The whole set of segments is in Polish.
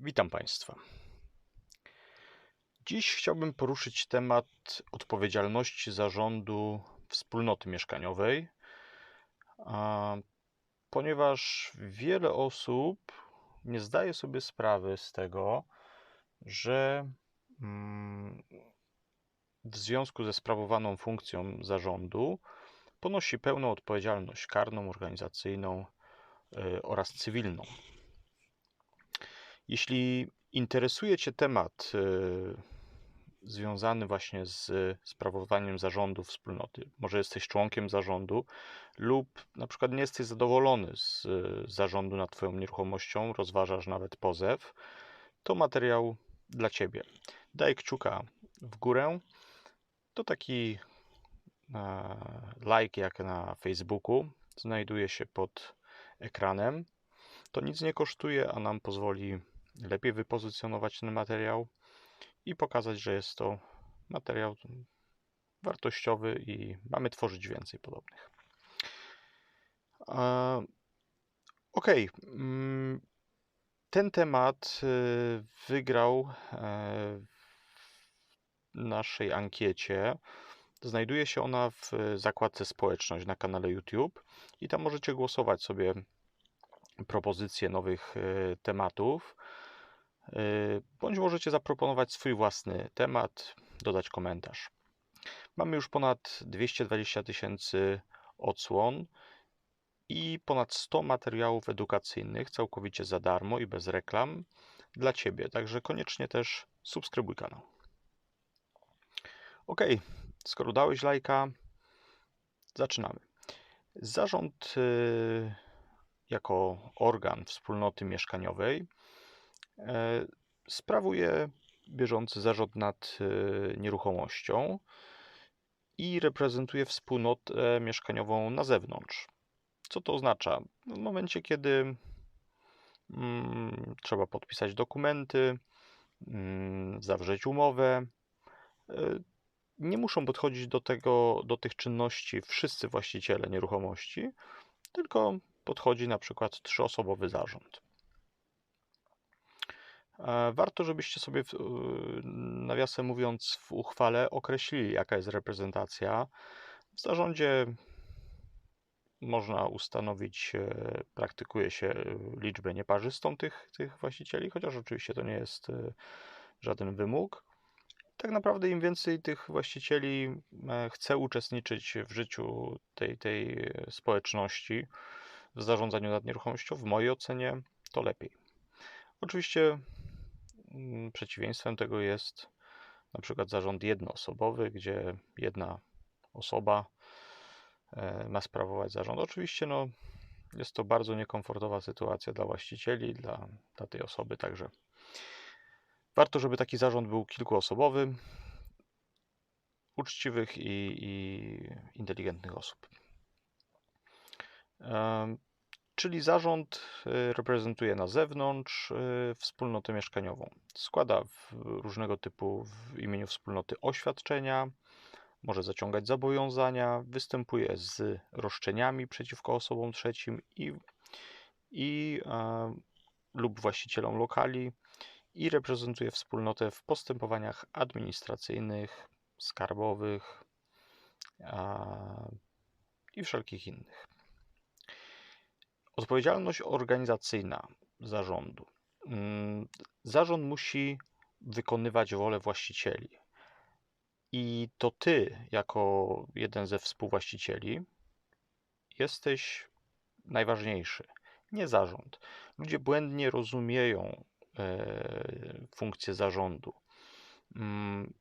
Witam Państwa. Dziś chciałbym poruszyć temat odpowiedzialności zarządu wspólnoty mieszkaniowej, ponieważ wiele osób nie zdaje sobie sprawy z tego, że mm, w związku ze sprawowaną funkcją zarządu ponosi pełną odpowiedzialność karną, organizacyjną y, oraz cywilną. Jeśli interesuje Cię temat y, związany właśnie z sprawowaniem zarządu wspólnoty, może jesteś członkiem zarządu lub na przykład nie jesteś zadowolony z zarządu nad Twoją nieruchomością, rozważasz nawet pozew, to materiał dla Ciebie. Daj kciuka w górę. To taki e, like jak na Facebooku. Znajduje się pod ekranem. To nic nie kosztuje, a nam pozwoli lepiej wypozycjonować ten materiał i pokazać, że jest to materiał wartościowy i mamy tworzyć więcej podobnych. Ok. Mm, ten temat y, wygrał e, w naszej ankiecie. Znajduje się ona w zakładce społeczność na kanale YouTube i tam możecie głosować sobie propozycje nowych e, tematów. Y, bądź możecie zaproponować swój własny temat, dodać komentarz. Mamy już ponad 220 tysięcy odsłon i ponad 100 materiałów edukacyjnych całkowicie za darmo i bez reklam dla Ciebie. Także koniecznie też subskrybuj kanał. Ok, skoro dałeś lajka, zaczynamy. Zarząd y, jako organ wspólnoty mieszkaniowej sprawuje bieżący zarząd nad e, nieruchomością i reprezentuje wspólnotę mieszkaniową na zewnątrz. Co to oznacza? W momencie, kiedy mm, trzeba podpisać dokumenty, mm, zawrzeć umowę, e, nie muszą podchodzić do, tego, do tych czynności wszyscy właściciele nieruchomości, tylko podchodzi na przykład trzyosobowy zarząd. E, warto, żebyście sobie, w, nawiasem mówiąc, w uchwale określili, jaka jest reprezentacja. W zarządzie można ustanowić, e, praktykuje się e, liczbę nieparzystą tych, tych właścicieli, chociaż oczywiście to nie jest żaden wymóg. Tak naprawdę, im więcej tych właścicieli chce uczestniczyć w życiu tej, tej społeczności, w zarządzaniu nad nieruchomością, w mojej ocenie, to lepiej. Oczywiście przeciwieństwem tego jest na przykład zarząd jednoosobowy, gdzie jedna osoba e, ma sprawować zarząd. Oczywiście no, jest to bardzo niekomfortowa sytuacja dla właścicieli, dla, dla tej osoby, także warto, żeby taki zarząd był kilkuosobowy, uczciwych i, i inteligentnych osób czyli zarząd y, reprezentuje na zewnątrz y, wspólnotę mieszkaniową. Składa różnego typu w imieniu wspólnoty oświadczenia, może zaciągać zobowiązania, występuje z roszczeniami przeciwko osobom trzecim i, i e, lub właścicielom lokali i reprezentuje wspólnotę w postępowaniach administracyjnych, skarbowych a, i wszelkich innych. Odpowiedzialność organizacyjna zarządu. Mm, zarząd musi wykonywać wolę właścicieli. I to ty, jako jeden ze współwłaścicieli, jesteś najważniejszy, nie zarząd. Ludzie błędnie rozumieją e, funkcję zarządu. Mm,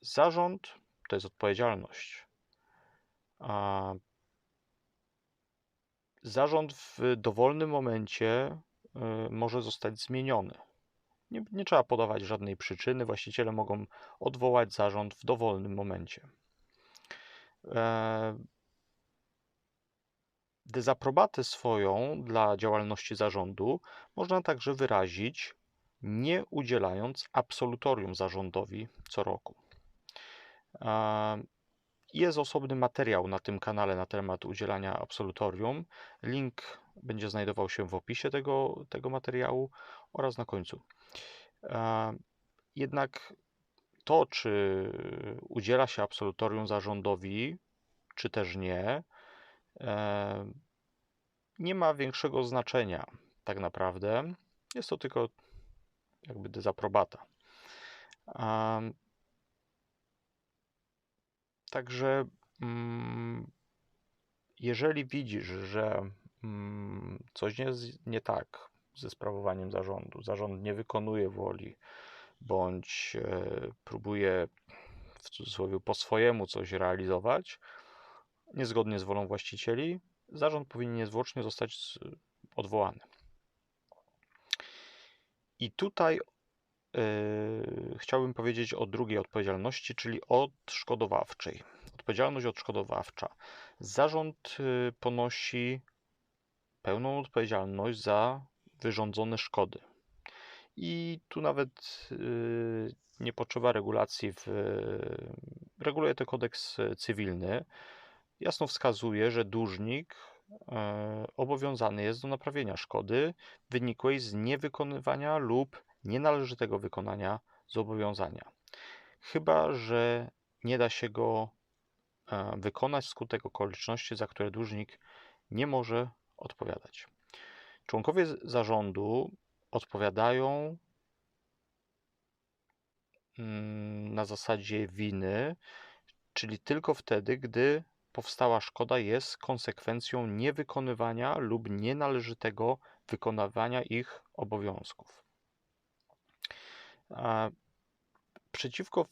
zarząd to jest odpowiedzialność. Zarząd w dowolnym momencie y, może zostać zmieniony. Nie, nie, trzeba podawać żadnej przyczyny, właściciele mogą odwołać zarząd w dowolnym momencie. E, dezaprobatę swoją dla działalności zarządu można także wyrazić, nie udzielając absolutorium zarządowi co roku. E, jest osobny materiał na tym kanale na temat udzielania absolutorium. Link będzie znajdował się w opisie tego, tego materiału oraz na końcu. Jednak to, czy udziela się absolutorium zarządowi, czy też nie, nie ma większego znaczenia tak naprawdę. Jest to tylko jakby dezaprobata. Także mm, jeżeli widzisz, że mm, coś jest nie tak ze sprawowaniem zarządu, zarząd nie wykonuje woli, bądź e, próbuje w cudzysłowie po swojemu coś realizować, niezgodnie z wolą właścicieli, zarząd powinien niezwłocznie zostać odwołany. I tutaj yy, chciałbym powiedzieć o drugiej odpowiedzialności, czyli odszkodowawczej. Odpowiedzialność odszkodowawcza. Zarząd yy, ponosi pełną odpowiedzialność za wyrządzone szkody. I tu nawet yy, nie potrzeba regulacji, w, reguluje to kodeks cywilny. Jasno wskazuje, że dłużnik E, obowiązany jest do naprawienia szkody wynikłej z niewykonywania lub nienależytego wykonania zobowiązania. Chyba, że nie da się go e, wykonać skutek okoliczności, za które dłużnik nie może odpowiadać. Członkowie zarządu odpowiadają mm, na zasadzie winy, czyli tylko wtedy, gdy powstała szkoda jest konsekwencją niewykonywania lub nienależytego wykonywania ich obowiązków. Przeciwko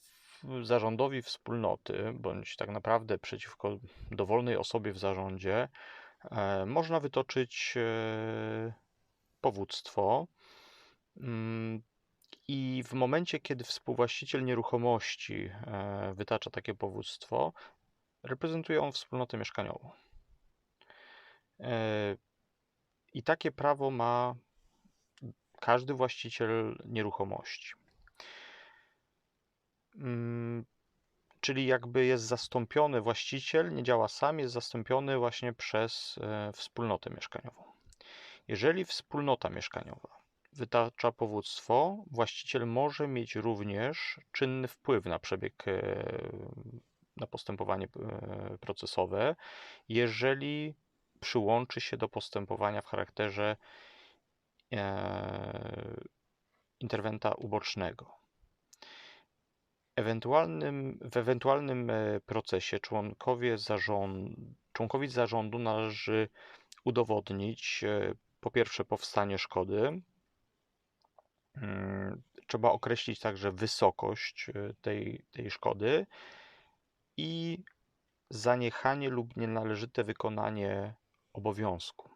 zarządowi wspólnoty, bądź tak naprawdę przeciwko dowolnej osobie w zarządzie, e, można wytoczyć e, powództwo. Mm, I w momencie, kiedy współwłaściciel nieruchomości e, wytacza takie powództwo, Reprezentuje on wspólnotę mieszkaniową. I takie prawo ma każdy właściciel nieruchomości. Mm, czyli jakby jest zastąpiony właściciel, nie działa sam, jest zastąpiony właśnie przez e, wspólnotę mieszkaniową. Jeżeli wspólnota mieszkaniowa wytacza powództwo, właściciel może mieć również czynny wpływ na przebieg e, na postępowanie e, procesowe, jeżeli przyłączy się do postępowania w charakterze interwenta ubocznego. Ewentualnym, w ewentualnym e, procesie członkowie zarządu, członkowi zarządu należy udowodnić po pierwsze powstanie szkody, mm, trzeba określić także wysokość tej, tej szkody i zaniechanie lub nienależyte wykonanie obowiązku.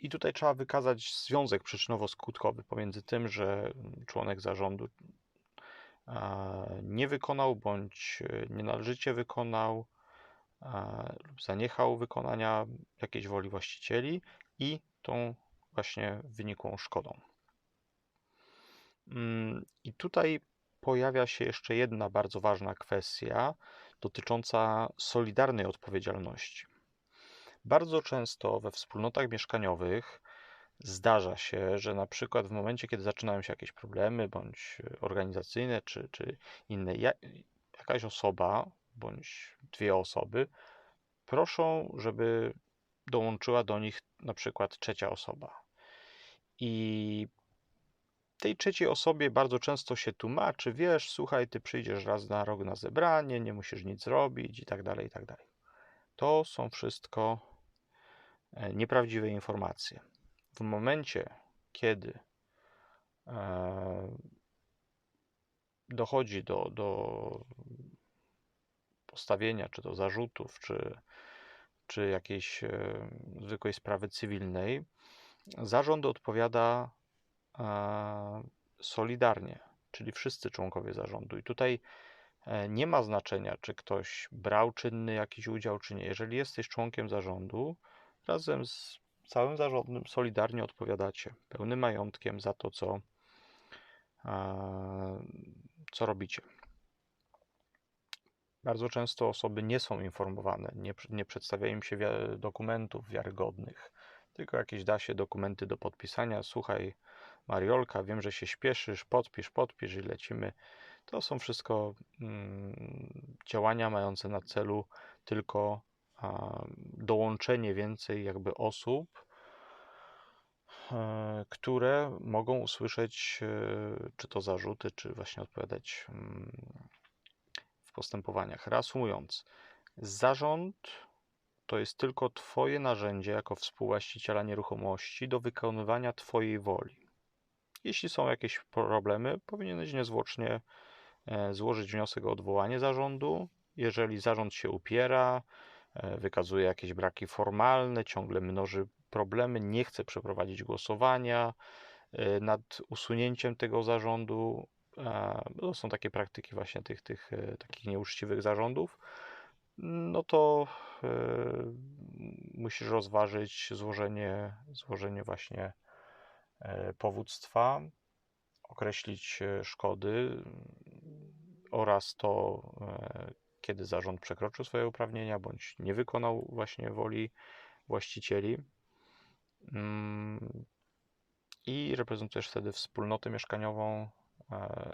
I tutaj trzeba wykazać związek przyczynowo-skutkowy pomiędzy tym, że członek zarządu nie wykonał bądź nienależycie wykonał lub zaniechał wykonania jakiejś woli właścicieli i tą właśnie wynikłą szkodą. Mm, I tutaj pojawia się jeszcze jedna bardzo ważna kwestia dotycząca solidarnej odpowiedzialności. Bardzo często we wspólnotach mieszkaniowych zdarza się, że na przykład w momencie, kiedy zaczynają się jakieś problemy, bądź organizacyjne, czy, czy inne, jakaś osoba, bądź dwie osoby proszą, żeby dołączyła do nich na przykład trzecia osoba. I tej trzeciej osobie bardzo często się tłumaczy, wiesz, słuchaj, ty przyjdziesz raz na rok na zebranie, nie musisz nic robić i tak dalej, i tak dalej. To są wszystko e, nieprawdziwe informacje. W momencie, kiedy e, dochodzi do, do postawienia, czy do zarzutów, czy, czy jakiejś e, zwykłej sprawy cywilnej, zarząd odpowiada solidarnie, czyli wszyscy członkowie zarządu. I tutaj e, nie ma znaczenia, czy ktoś brał czynny jakiś udział, czy nie. Jeżeli jesteś członkiem zarządu, razem z całym zarządem solidarnie odpowiadacie pełnym majątkiem za to, co, co robicie. Bardzo często osoby nie są informowane, nie, nie przedstawia im się dokumentów wiarygodnych tylko jakieś da się dokumenty do podpisania. Słuchaj, Mariolka, wiem, że się śpieszysz, podpisz, podpisz i lecimy. To są wszystko mm, działania mające na celu tylko dołączenie więcej jakby osób, e, które mogą usłyszeć e, czy to zarzuty, czy właśnie odpowiadać mm, w postępowaniach. Reasumując, zarząd to jest tylko Twoje narzędzie jako współwłaściciela nieruchomości do wykonywania Twojej woli. Jeśli są jakieś problemy, powinieneś niezwłocznie e, złożyć wniosek o odwołanie zarządu. Jeżeli zarząd się upiera, wykazuje jakieś braki formalne, ciągle mnoży problemy, nie chce przeprowadzić głosowania e, nad usunięciem tego zarządu, to są takie praktyki właśnie tych, tych takich nieuczciwych zarządów, no to musisz rozważyć złożenie, złożenie właśnie E, powództwa, określić e, szkody oraz to, e, kiedy zarząd przekroczył swoje uprawnienia bądź nie wykonał właśnie woli właścicieli. Mm, I reprezentujesz wtedy wspólnotę mieszkaniową,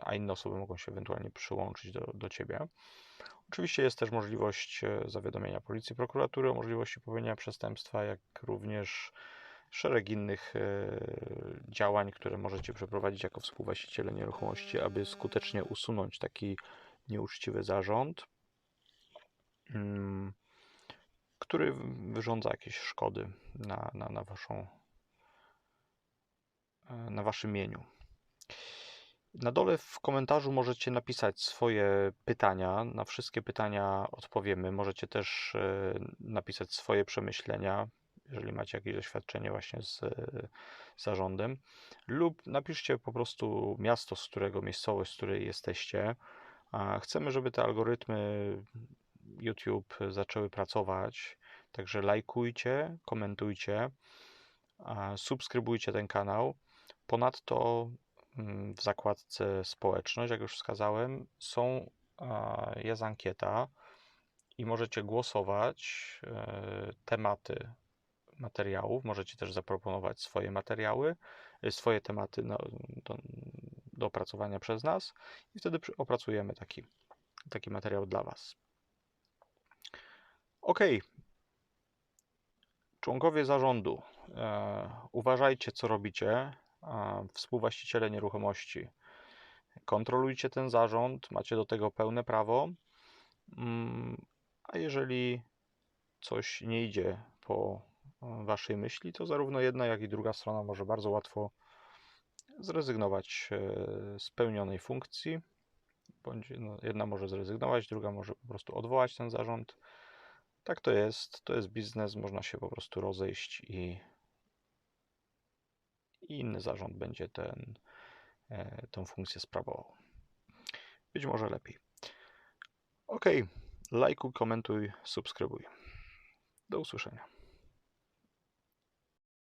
a inne osoby mogą się ewentualnie przyłączyć do, do ciebie. Oczywiście jest też możliwość zawiadomienia policji, prokuratury o możliwości popełnienia przestępstwa, jak również szereg innych e, działań, które możecie przeprowadzić jako współwłaściciele nieruchomości, aby skutecznie usunąć taki nieuczciwy zarząd, który wyrządza jakieś szkody na, na, na, waszą, e, na waszym mieniu. Na dole w komentarzu możecie napisać swoje pytania. Na wszystkie pytania odpowiemy. Możecie też e, napisać swoje przemyślenia jeżeli macie jakieś doświadczenie właśnie z, zarządem, lub napiszcie po prostu miasto, z którego miejscowość, z której jesteście. Chcemy, żeby te algorytmy YouTube zaczęły pracować, także lajkujcie, komentujcie, subskrybujcie ten kanał. Ponadto mm, w zakładce społeczność, jak już wskazałem, są, jest ankieta i możecie głosować e, tematy materiałów. Możecie też zaproponować swoje materiały, y, swoje tematy do, do opracowania przez nas i wtedy opracujemy taki, taki materiał dla Was. Ok. Członkowie zarządu, e, uważajcie, co robicie. E, współwłaściciele nieruchomości, kontrolujcie ten zarząd, macie do tego pełne prawo. Mm, a jeżeli coś nie idzie po waszej myśli, to zarówno jedna, jak i druga strona może bardzo łatwo zrezygnować e, z pełnionej funkcji, bądź no, jedna może zrezygnować, druga może po prostu odwołać ten zarząd. Tak to jest, to jest biznes, można się po prostu rozejść i, i inny zarząd będzie ten, e, tą funkcję sprawował. Być może lepiej. Ok, lajkuj, komentuj, subskrybuj. Do usłyszenia.